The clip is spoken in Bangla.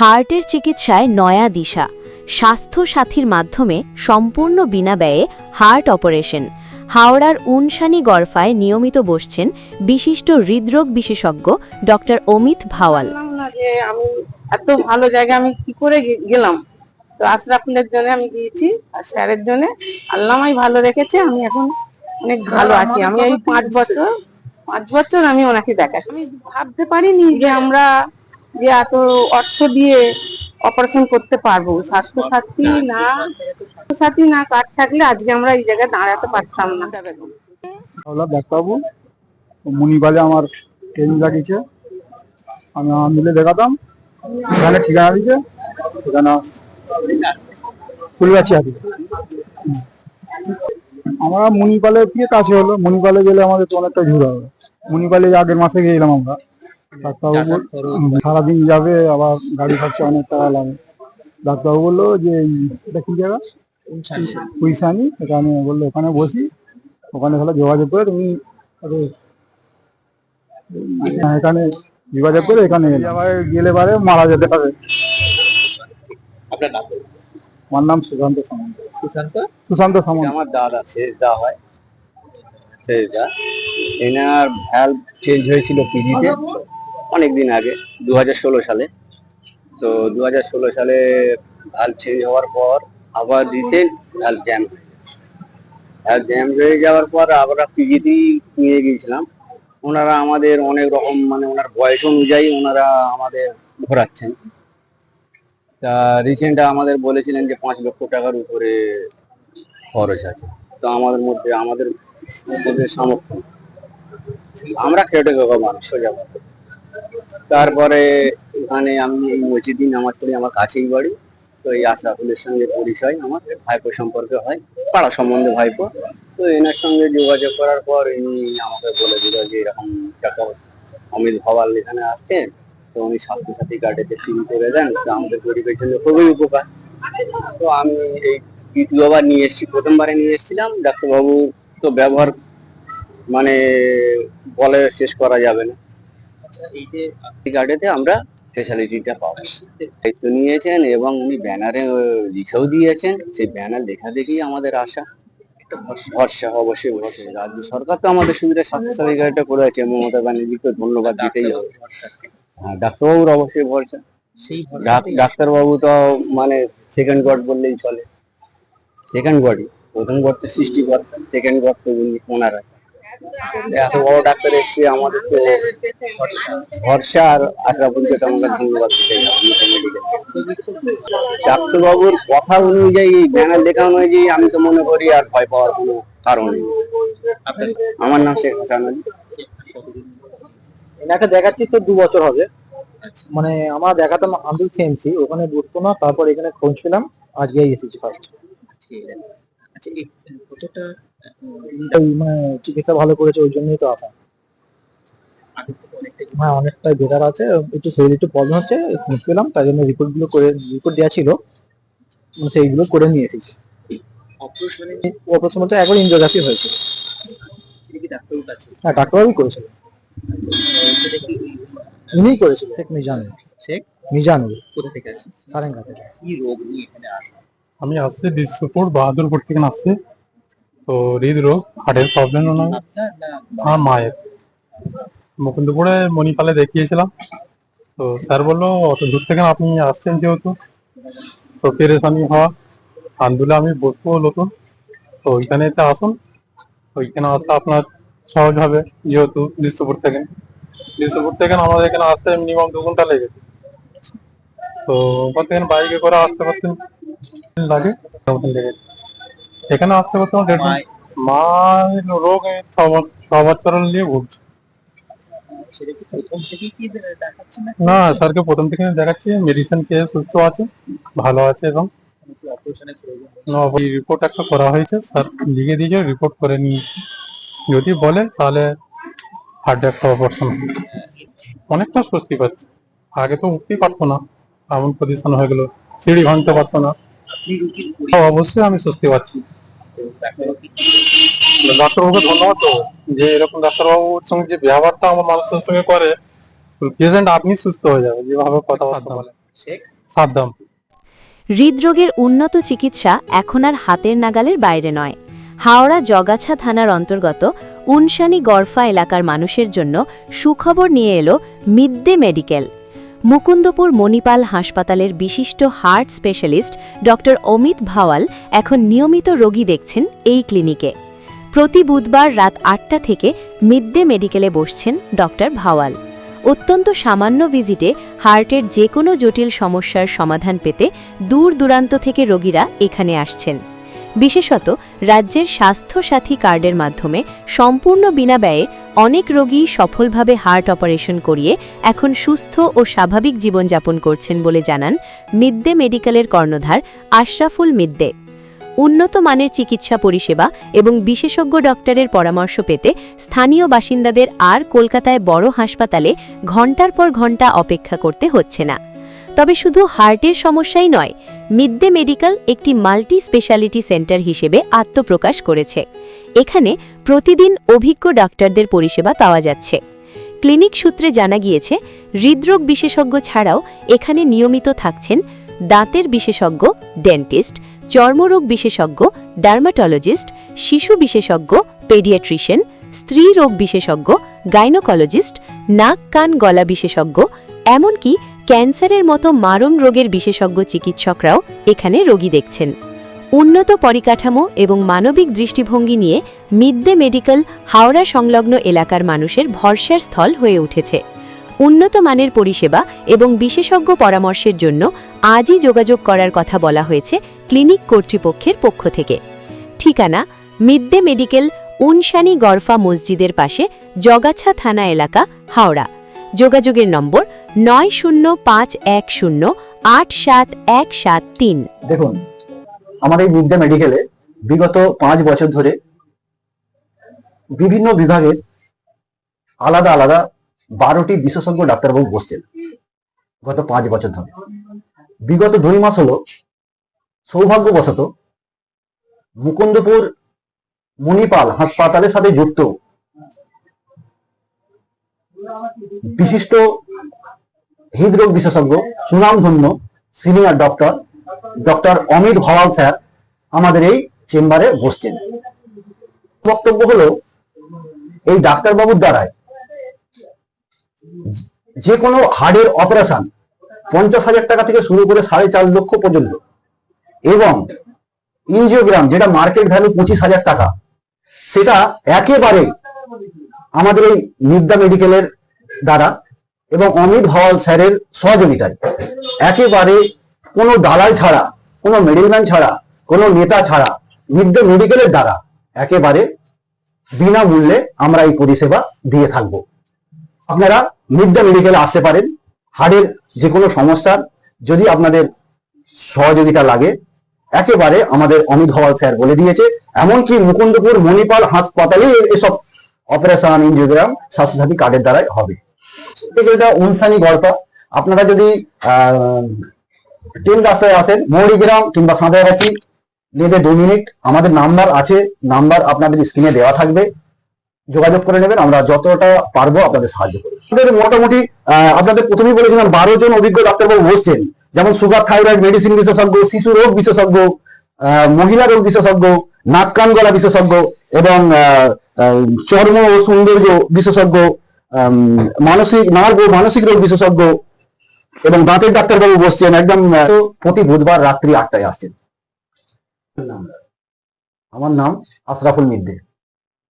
হার্টের চিকিৎসায় নয়া দিশা। স্বাস্থ্য সাথীর মাধ্যমে সম্পূর্ণ বিনা ব্যয়ে হার্ট অপারেশন। হাওড়ার উনসানি গড়ফায় নিয়মিত বসছেন বিশিষ্ট হৃদরোগ বিশেষজ্ঞ ডক্টর অমিত ভাওয়াল। আমি এত ভালো জায়গা আমি কি করে গেলাম? তো আশরাফুলের জন্য আমি গিয়েছি, আর স্যারের জন্য। আল্লাহ আমায় ভালো রেখেছে, আমি এখন অনেক ভালো আছি। আমি এই পাঁচ বছর পাঁচ বছর আমি ওনাকে দেখাচ্ছি। ভাবতে পারিনি যে আমরা যে এত অর্থ দিয়ে অপারেশন করতে পারব। স্বাস্থ্য সাথী না স্বাস্থ্য সাথী না, কার্ড থাকলে আজকে আমরা এই জায়গায় দাঁড়াতে পারতাম না। ডাক্তারবাবু, মুনিবালে আমার ট্রেনিং লাগিয়েছে। আমি আমার মিলে দেখাতাম। এখানে ঠিকানা দিয়েছে। ঠিকানা ফুলগাছি আছে আমরা মুনিপালে দিয়ে কাছে হলো। মুনিপালে গেলে আমাদের তো অনেকটা ঘুরে হবে। মুনিপালে আগের মাসে গেছিলাম আমরা। ডাক্তারবাবু সারাদিন যাবে আবার গাড়ি খরচা অনেক টাকা লাগে। ডাক্তারবাবু বলল যে এটা কি জায়গা? কুইসানি এখানে বলল ওখানে বসি ওখানে তাহলে যোগাযোগ করে তুমি হ্যাঁ, এখানে যোগাযোগ করে এখানে। আবার গেলে পারে মারা যেতে পারে। আপনার নাম আমার নাম সুশান্ত সামন্ত। সুশান্ত? সুশান্ত সামন্ত। আমার দাদা শেষ দা হয় শেষ দা এনার ভ্যালভ চেঞ্জ হয়েছিল পিজিতে অনেকদিন আগে দু হাজার ষোলো সালে। তো দু হাজার ষোলো সালে ভ্যালভ চেঞ্জ হওয়ার পর আবার রিসেন্ট ভ্যালভ জ্যাম আর জ্যাম হয়ে যাওয়ার পর আমরা পিজিতেই নিয়ে গিয়েছিলাম। ওনারা আমাদের অনেক রকম মানে ওনার বয়স অনুযায়ী ওনারা আমাদের ঘোরাচ্ছেন। তা রিসেন্ট আমাদের বলেছিলেন যে পাঁচ লক্ষ টাকার উপরে খরচ আছে। তো আমাদের মধ্যে আমাদের মধ্যে সামর্থ্য আমরা খেটে খাওয়া মানুষ, সোজা। তারপরে এখানে আমি এই মসজিদই নামাজ পড়ি, আমার কাছেই বাড়ি। তো এই আশরাফুলের সঙ্গে পরিচয় আমার ভাইপো সম্পর্কে হয়, পাড়া সম্বন্ধে ভাইপো। তো এনার সঙ্গে যোগাযোগ করার পর ইনি আমাকে বলে দিল যে এরকম অমিত ভবাল এখানে আসছেন তো উনি স্বাস্থ্যসাথী কার্ডেতে ফিল করে দেন, তো আমাদের গরিবের জন্য খুবই উপকার। তো আমি এই দ্বিতীয়বার নিয়ে এসেছি, প্রথমবারে নিয়ে এসেছিলাম, ডাক্তারবাবু তো ব্যবহার মানে বলে শেষ করা যাবে না। এই যে কার্ডেতে আমরা ফেসিলিটিটা পাবো। দায়িত্ব নিয়েছেন এবং উনি ব্যানারে লিখেও দিয়েছেন। সেই ব্যানার লেখা দেখেই আমাদের আশা। ভরসা অবশ্যই ভরসা রাজ্য সরকার তো আমাদের সুবিধা স্বাস্থ্যসাথী কার্ডটা করেছে। মমতা ব্যানার্জিকে ধন্যবাদ দিতেই হবে। হ্যাঁ, ডাক্তারবাবুর অবশ্যই ভরসা। ডাক্তারবাবু তো মানে সেকেন্ড গড বললেই চলে। সেকেন্ড গডই প্রথম গড তো সৃষ্টিকর্তা সেকেন্ড গড তো উনি ওনারা এত বড় ডাক্তার এসছে আমাদের তো ভরসা আর আশরাফুলকে তো আমাদের ধন্যবাদ দিতে ডাক্তারবাবুর কথা অনুযায়ী ব্যানার লেখা অনুযায়ী আমি তো মনে করি আর ভয় পাওয়ার কোনো কারণ নেই। আমার নাম শেখ হাসান আলী। এনাকে দেখাচ্ছি তো দু বছর হবে। মানে আমরা দেখাতাম আন্দুল সিএমসি ওখানে বসতো না তারপর এখানে খোঁজ পেলাম আজকে এসেছি ফার্স্ট আচ্ছা এই কতটা চিকিৎসা ভালো করেছে ওই জন্যই তো আসা। হ্যাঁ অনেকটাই বেটার আছে একটু শরীর একটু প্রবলেম হচ্ছে খোঁজ পেলাম তাই জন্য রিপোর্টগুলো করে রিপোর্ট দেওয়া ছিল। মানে সেইগুলো করে নিয়ে এসেছি। অপারেশন মধ্যে একবার ইঞ্জিওগ্রাফি হ্যাঁ ডাক্তারবাবুই করেছিল। উনিই করেছিল শেখ মিজানুর। শেখ? মিজানুর। কোথা থেকে আছে সারেঙ্গা থেকে কি রোগ নিয়ে এখানে আসে? আমি আসছি বিশ্বপুর বাহাদুরপুর থেকে আসছি তো হৃদরোগ হার্টের প্রবলেম ওনার আমার মায়ের। মুকুন্দপুরে মণিপালে দেখিয়েছিলাম। তো স্যার বলল, অত দূর থেকে আপনি আসছেন যেহেতু, তো পেরেশানি হওয়া। আন্দোলনে আমি বসবো নতুন। তো ওইখানেতে আসুন। ওইখানে আসতে আপনার সহজ হবে, যেহেতু বিশ্বপুর থেকে। বিশ্বপুর থেকে আমাদের এখানে আসতে মিনিমাম দু ঘণ্টা লেগেছে তো ওখান থেকে বাইকে করে আসতে পারতেন। লাগে লেগেছে এখানে আসতে করতে আমার। মা রোগ ছ বছর নিয়ে ভুগছে। কি কি না স্যারকে প্রথম থেকে দেখাচ্ছি মেডিসিন খেয়ে সুস্থ আছে ভালো আছে এবং নাকি রিপোর্ট একটা করা হয়েছে স্যার লিখে দিয়েছে রিপোর্ট করে নিয়েছি। যদি বলে তাহলে হার্ট একটা অপারেশন অনেকটা স্বস্তি পাচ্ছে। আগে তো উঠতেই পারতো না এমন পজিশন হয়ে গেল সিঁড়ি ভাঙতে পারতো না। অবশ্যই আমি স্বস্তি পাচ্ছি। কি ডাক্তারবাবুকে ধন্যবাদ যে এরকম ডাক্তারবাবুর সঙ্গে যে ব্যবহারটা আমার মানুষের সঙ্গে করে পেশেন্ট আপনি সুস্থ হয়ে যাবে যেভাবে কথাবার্তা বলে। সাদ্দাম হৃদরোগের উন্নত চিকিৎসা এখন আর হাতের নাগালের বাইরে নয়। হাওড়া জগাছা থানার অন্তর্গত উনসানি গরফা এলাকার মানুষের জন্য সুখবর নিয়ে এলো মিদ্দে মেডিকেল। মুকুন্দপুর মণিপাল হাসপাতালের বিশিষ্ট হার্ট স্পেশালিস্ট ড অমিত ভাওয়াল এখন নিয়মিত রোগী দেখছেন এই ক্লিনিকে। প্রতি বুধবার রাত আটটা থেকে মিদ্দে মেডিকেলে বসছেন ড ভাওয়াল। অত্যন্ত সামান্য ভিজিটে হার্টের যে কোনো জটিল সমস্যার সমাধান পেতে দূর দূরান্ত থেকে রোগীরা এখানে আসছেন। বিশেষত রাজ্যের স্বাস্থ্যসাথী কার্ডের মাধ্যমে সম্পূর্ণ বিনা ব্যয়ে অনেক রোগী সফলভাবে হার্ট অপারেশন করিয়ে এখন সুস্থ ও স্বাভাবিক জীবনযাপন করছেন বলে জানান মিদ্দে মেডিকেলের কর্ণধার আশরাফুল মিদ্দে উন্নত মানের চিকিৎসা পরিষেবা এবং বিশেষজ্ঞ ডক্টরের পরামর্শ পেতে স্থানীয় বাসিন্দাদের আর কলকাতায় বড় হাসপাতালে ঘণ্টার পর ঘণ্টা অপেক্ষা করতে হচ্ছে না। তবে শুধু হার্টের সমস্যাই নয় মিদ্দে মেডিকেল একটি মাল্টি স্পেশালিটি সেন্টার হিসেবে আত্মপ্রকাশ করেছে। এখানে প্রতিদিন অভিজ্ঞ ডাক্তারদের পরিষেবা পাওয়া যাচ্ছে। ক্লিনিক সূত্রে জানা গিয়েছে, হৃদরোগ বিশেষজ্ঞ ছাড়াও এখানে নিয়মিত থাকছেন দাঁতের বিশেষজ্ঞ ডেন্টিস্ট চর্মরোগ বিশেষজ্ঞ ডার্মাটোলজিস্ট শিশু বিশেষজ্ঞ পেডিয়াট্রিশিয়ান স্ত্রী রোগ বিশেষজ্ঞ গাইনোকোলজিস্ট নাক কান গলা বিশেষজ্ঞ, এমনকি ক্যান্সারের মতো মারণ রোগের বিশেষজ্ঞ চিকিৎসকরাও এখানে রোগী দেখছেন। উন্নত পরিকাঠামো এবং মানবিক দৃষ্টিভঙ্গি নিয়ে মিড মিদ্দে মেডিকেল হাওড়া সংলগ্ন এলাকার মানুষের ভরসার স্থল হয়ে উঠেছে। উন্নত মানের পরিষেবা এবং বিশেষজ্ঞ পরামর্শের জন্য আজই যোগাযোগ করার কথা বলা হয়েছে ক্লিনিক কর্তৃপক্ষের পক্ষ থেকে। ঠিকানা, মিড মিদ্দে মেডিকেল উনসানি গরফা মসজিদের পাশে জগাছা থানা এলাকা, হাওড়া। যোগাযোগের নম্বর নয় শূন্য পাঁচ এক শূন্য আট সাত এক সাত তিন। দেখুন, আমাদের মিড মেডিকেলে বিগত পাঁচ বছর ধরে বিভিন্ন বিভাগের আলাদা আলাদা বারোটি বিশেষজ্ঞ ডাক্তারবাবু বসছেন গত পাঁচ বছর ধরে। বিগত দুই মাস হলো সৌভাগ্যবশত মুকুন্দপুর মণিপাল হাসপাতালের সাথে যুক্ত বিশিষ্ট হৃদরোগ বিশেষজ্ঞ, সুনামধন্য senior doctor doctor Amit Bhawal sir আমাদের এই চেম্বারে বসছেন। বক্তব্য হলো, এই ডাক্তারবাবুর দ্বারায় যে কোনো হার্টের অপারেশন পঞ্চাশ হাজার টাকা থেকে শুরু করে সাড়ে চার লক্ষ পর্যন্ত এবং ইনজিওগ্রাম যেটা মার্কেট ভ্যালু পঁচিশ হাজার টাকা, সেটা একেবারে আমাদের এই নিদ্যা মেডিকেলের দ্বারা এবং অমিত হওয়াল স্যারের সহযোগিতায়। একেবারে কোনো দালাল ছাড়া, কোনো মিডিলম্যান ছাড়া, কোনো নেতা ছাড়া মিড দ্য মেডিকেলের দ্বারা একেবারে বিনামূল্যে আমরা এই পরিষেবা দিয়ে থাকব। আপনারা মিড দ্য মেডিকেলে আসতে পারেন। হাড়ের যে কোনো সমস্যার যদি আপনাদের সহযোগিতা লাগে, একেবারে আমাদের অমিত হওয়াল স্যার বলে দিয়েছে। এমনকি মুকুন্দপুর মণিপাল হাসপাতালে এসব অপারেশন ইঞ্জিওগ্রাম স্বাস্থ্যসাথী কার্ডের দ্বারাই হবে। এটা উনসানি গল্প। আপনারা যদি ট্রেন রাস্তায় আসেন মৌরিগ্রাম কিংবা সাঁতরাগাছি, নেবে দু মিনিট। আমাদের নাম্বার আছে, নাম্বার আপনাদের স্ক্রিনে দেওয়া থাকবে। যোগাযোগ করে নেবেন, আমরা যতটা পারব আপনাদের সাহায্য করব। আমাদের মোটামুটি আপনাদের প্রথমেই বলেছিলাম, বারো জন অভিজ্ঞ ডাক্তারবাবু বসছেন। যেমন সুগার, থাইরয়েড, মেডিসিন বিশেষজ্ঞ, শিশু রোগ বিশেষজ্ঞ মহিলা রোগ বিশেষজ্ঞ, নাক কান গলা বিশেষজ্ঞ এবং চর্ম ও সৌন্দর্য বিশেষজ্ঞ মানসিক নার্ভ মানসিক রোগ বিশেষজ্ঞ এবং দাঁতের ডাক্তারবাবু বসছেন একদম প্রতি বুধবার রাত্রি আটটায় আসছেন। আমার নাম আশরাফুল মিদ্দে।